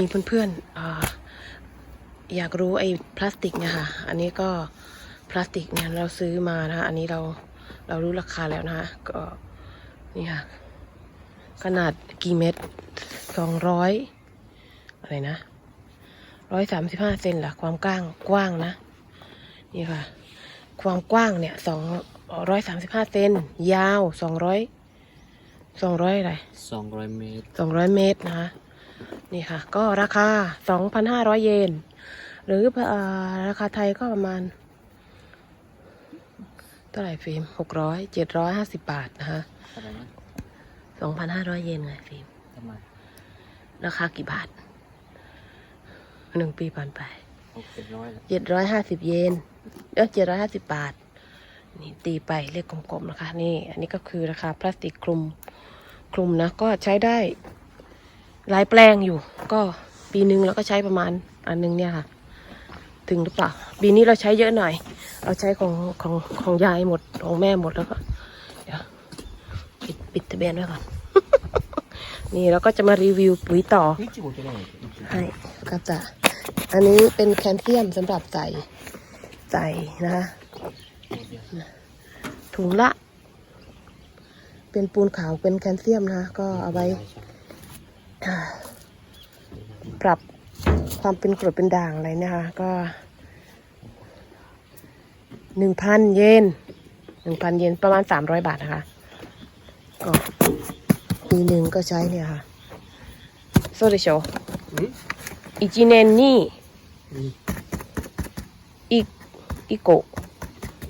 มีเพื่อนๆอ่าอยากรู้ไอ้พลาสติกเนี่ยค่ะ อันนี้ก็พลาสติกเนี่ยเราซื้อมานะคะอันนี้เราเรารู้ราคาแล้วนะคะก็นี่ค่ะ ขนาดกี่เม็ดสองร้อยอะไรนะร้อยสามสิบห้าเซนเหรอความกว้างกว้างนะ นี่ค่ะ ความกว้างเนี่ยสองร้อยสามสิบห้าเซนยาวสองร้อยสองร้อยอะไรสองร้อยเมตรสองร้อยเมตรนะคะ นี่ค่ะ ก็ราคาสองพันห้าร้อยเยน หรือเอ่อราคาไทยก็ประมาณเท่าไหร่ฟิล์มหกร้อยเจ็ดร้อยห้าสิบบาทนะคะอะไรนะสองพันห้าร้อยเยนไงฟิล์มทำไมราคากี่บาทหนึ่งปีผ่านไปหกเจ็ดร้อยละเจ็ดร้อยห้าสิบเยนเออเจ็ดร้อยห้าสิบบาท นี่ตีไปเลขกลมๆนะคะ นี่ อันนี้ก็คือราคาพลาสติกคลุมคลุมนะ ก็ใช้ได้ หลายแปลงอยู่ ก็ปีหนึ่งเราก็ใช้ประมาณอันหนึงเนี่ยค่ะ ถึงหรือเปล่า ปีนี้เราใช้เยอะหน่อย เราใช้ของของของยายหมดของแม่หมดแล้วก็เดี๋ยวปิดปิดทะเบียนไว้ก่อน นี่เราก็จะมารีวิวปุ๋ยต่อนี่จิ๋วจะได้ให้ก็จะอันนี้เป็นแคลเซียมสำหรับใส่ใส่นะคะถุงละ เป็นปูนขาวเป็นแคลเซียมนะคะก็เอาไว้อ่า ปรับความเป็นกรดเป็นด่างอะไรนะคะ ก็หนึ่งพันเยนหนึ่งพันเยนประมาณสามร้อยบาทนะคะ ก็ปีหนึ่งก็ใช้เนี่ยค่ะโซเดโชอิจิเนนนี่อีอีโก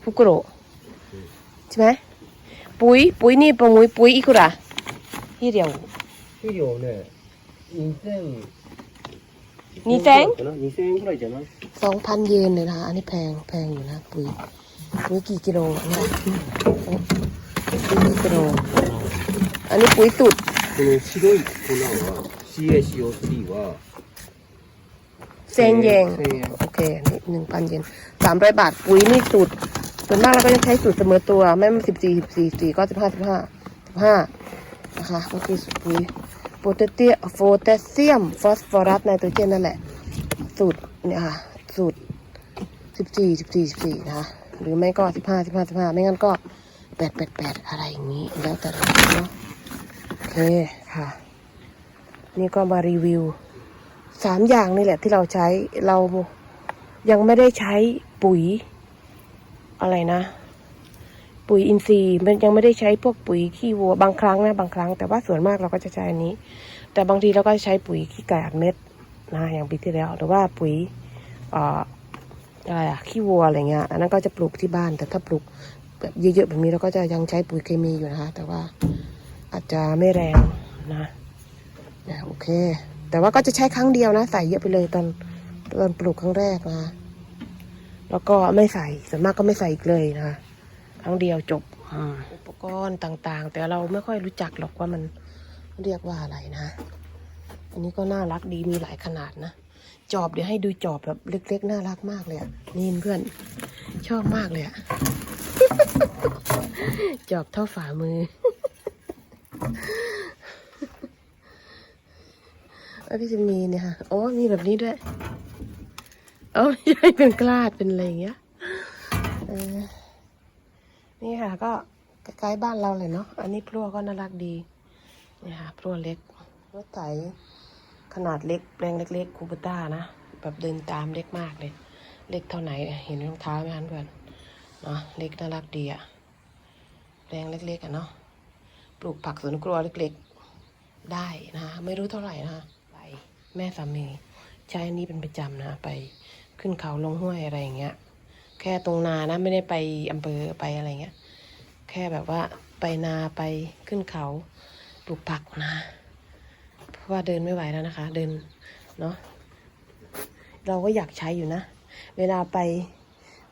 ฟุกุโรใช่ไหมปุ๋ยปุ๋ยนี่ปุ๋ยปุ๋ยอีกุระที่เดียวที่เดียวเนี่ย 2000 2,000 2000円ぐらいじゃないสองพันเยนเลยนะอันนี้แพงแพงอยู่นะปุ๋ยปุ๋ยกี่กิโลเนี่ยกิโล อันนี้ปุ๋ยตุดเซนเยงโอเคอันนี้หนึ่งพันเยนสามร้อยบาทปุ๋ยนี่จุดส่วนมากเราก็จะใช้สูตรเสมอตัว ไม่สิบสี่สิบสี่สี่ก็สิบห้าสิบห้าสิบห้านะคะก็คือสูตรปุ๋ย โพแทสเซียโพแทสเซียม ฟอสฟอรัสไนโตรเจนนั่นแหละ สูตรเนี่ยค่ะ สูตรสิบสี่สิบสี่สิบสี่นะคะ หรือไม่ก็สิบห้าสิบห้าสิบห้าไม่งั้นก็แปดแปดแปดอะไรอย่างนี้ แล้วแต่เราเนาะโอเคค่ะ นี่ก็มารีวิวสามอย่างนี่แหละที่เราใช้เรายังไม่ได้ใช้ปุ๋ยอะไรนะ ปุ๋ยอินทรีย์มันยังไม่ได้ใช้พวกปุ๋ยขี้วัวบางครั้งนะบางครั้ง แต่ว่าส่วนมากเราก็จะใช้อันนี้ แต่บางทีเราก็ใช้ปุ๋ยขี้ไก่อัดเม็ดนะอย่างปีที่แล้วหรือว่าปุ๋ยอะไรอะขี้วัวอะไรเงี้ยอันนั้นก็จะปลูกที่บ้าน แต่ถ้าปลูกแบบเยอะๆแบบนี้เราก็จะยังใช้ปุ๋ยเคมีอยู่นะคะ แต่ว่าอาจจะไม่แรงนะนะโอเค แต่ว่าก็จะใช้ครั้งเดียวนะ ใส่เยอะไปเลยตอนตอนปลูกครั้งแรกนะแล้วก็ไม่ใส่ส่วนมากก็ไม่ใส่อีกเลยนะค รั้งเดียวจบอุปกรณ์ต่างๆ แต่เราไม่ค่อยรู้จักหรอกว่ามันเรียกว่าอะไรนะ อันนี้ก็น่ารักดีมีหลายขนาดนะ จอบเดี๋ยวให้ดูจอบแบบเล็ก ๆ น่ารักมากเลยอะนี่เพื่อนชอบมากเลยอะจอบเท่าฝ่ามือแล้วพี่จะมีเนี่ยค่ะโอ้มีแบบนี้ด้วย เออไม่ใช่เป็นกลาดเป็นอะไรอย่างเงี้ยเออ นี่ค่ะ ก็ใกล้ๆบ้านเราเลยเนาะ อันนี้พลั่วก็น่ารักดี นี่ค่ะพลั่วเล็กรถไถขนาดเล็กแปลงเล็กๆคูปต้านะ แบบเดินตามเล็กมากเลย เล็กเท่าไหนเห็นรองเท้าไหมคะเพื่อนเนาะเล็กน่ารักดีอะแปลงเล็กๆอะเนาะ ปลูกผักสวนครัวเล็กๆ ได้นะไม่รู้เท่าไหร่นะไปแม่สามีใช้อันนี้เป็นประจำนะ ไปขึ้นเขาลงห้วยอะไรอย่างเงี้ย แค่ตรงนานะ ไม่ได้ไปอำเภอไปอะไรเงี้ย แค่แบบว่าไปนาไปขึ้นเขาปลูกผักนะ เพราะว่าเดินไม่ไหวแล้วนะคะ เดินเนาะเราก็อยากใช้อยู่นะ เวลาไป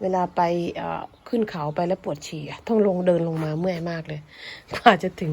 เวลาไปเอ่อขึ้นเขาไปแล้วปวดฉี่ต้องลงเดินลงมาเมื่อยมากเลยกว่าจะถึง